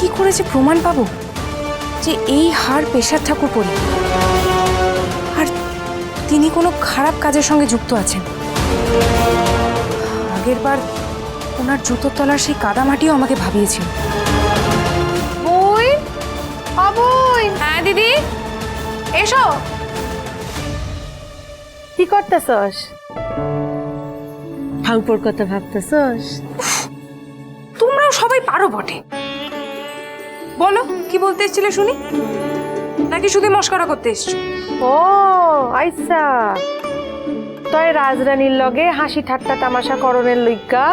কি করে যে প্রমাণ পাবো? যে এই হার পেশার ঠাকুর পরি। আর তিনি কোনো খারাপ কাজের সঙ্গে যুক্ত আছেন। আগের বার ওনার জুতোর তলার সেই কাদামাটিও আমাকে ভাবিয়েছিল। বই? অবই! হ্যাঁ দিদি? এসো। কি করতেছস? ঠাকুর কথা ভাবতেছস? তোমরাও সবাই পারো বটে। বলো কি বলতে এসেছিলে শুনি? নাকি শুধু মস্করা করতে এসছো? ও আইসা। তয় রাজরানীর লগে হাসি ঠাট্টা তামাশা করণের লইগা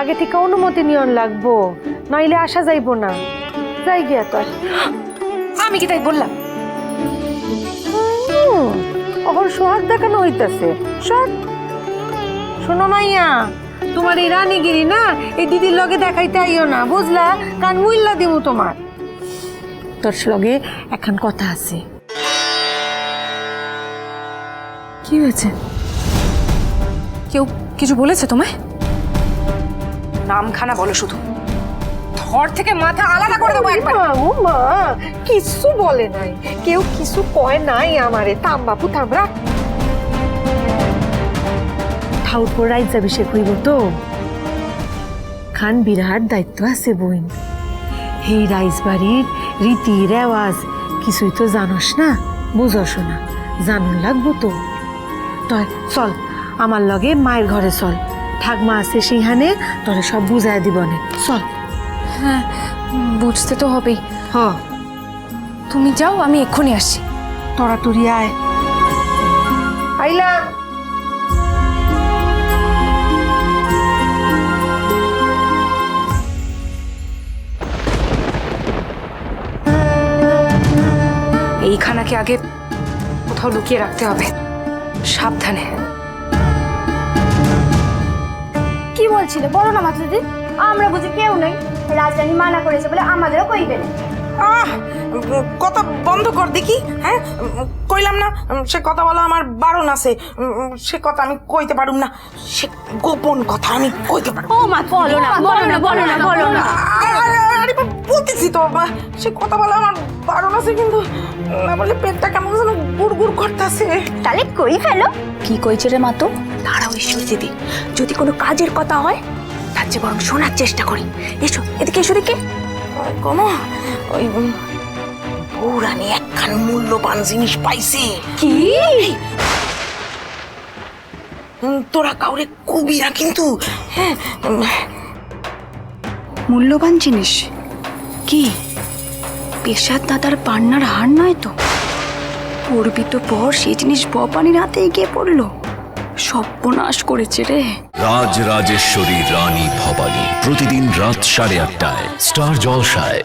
আগে থেকে অনুমতি নিয়ন লাগবো নইলে আসা যাইবো না। যাই গিয়া তয়। আমি কি তাই বললাম? অহর সোহাগ দেখানো হইতাছে। সব শোনো মাইয়া তোমার এই রানীগিরি না এই দিদির লগে দেখাইতে আইও না বুঝলা? কান মুইল্লা দিমু তোমার। তোর লগে এখন কথা আছে। কি হয়েছে? কেউ কিছু বলেছে তোমায়? নামখানা বলো শুধু। ধর থেকে মাথা আলাদা করে দেবো একবার। ও মা কিছু বলে নাই। কেউ কিছু কয় নাই আমারে। থাম বাপু থাম রাখ। ঠাউরপুর রাজ্যাভিষেক হইব তো। খান বিরাট দায়িত্ব আছে বইন। এই রাইজবাড়ির রীতি রেওয়াজ কিছুই তো জানোস না? বুঝস না জানুন লাগবো তো। তয় চল আমার লগে মায়ের ঘরে চল। ঠাকমা আছে সেইখানে তোরে সব বুঝাই দিবনে চল। হ্যাঁ বুঝতে তো হবেই। হ। তুমি যাও আমি এক্ষুনি আসছি। তরাতুরি আয়। আইলাম। এই খানাকে আগে কোথাও লুকিয়ে রাখতে হবে। সাবধানে। কি বলছিলে? বলো না মাতুদি আমরা বুঝি কেউ নেই। রাজধানী মানা করেছে বলে আমাদেরও কইবে না। আহ! কথা বন্ধ কর দেখি হ্যাঁ? কইলাম না সে কথা বলা আমার বারণ আছে। সে কথা আমি কইতে পারুম না। সে গোপন কথা আমি কইতে পারব ও মা বলো না বলো না বলো না বলো না। আরে বলতেছি। তো বা, সে কথা বলা আমার বারণ আছে কিন্তু না বলে পেটটা কেমন যেন গুড় গুড় করতেছে। তাহলে কই ফেলো? কি কইছে রে মাতো দাঁড়াও ঈশ্বর দিদি যদি কোনো কাজের কথা হয় তার চেয়ে বরং শোনার চেষ্টা করি। এসো এদিকে এসো দিকে কোনো ওই পৌরাণী একখান মূল্যবান জিনিস পাইছে। কি? তোরা কাউরে কবি না কিন্তু। হ্যাঁ মূল্যবান জিনিস? কি? পেশার দাদার পান্নার হার নয় তো? পড়বি তো পর সেই জিনিস বপানির হাতে গিয়ে পড়ল। সর্বনাশ করেছে রে। রাজ রাজেশ্বরী রানী ভবানী প্রতিদিন রাত সাড়ে আটটায়, স্টার জলসায়।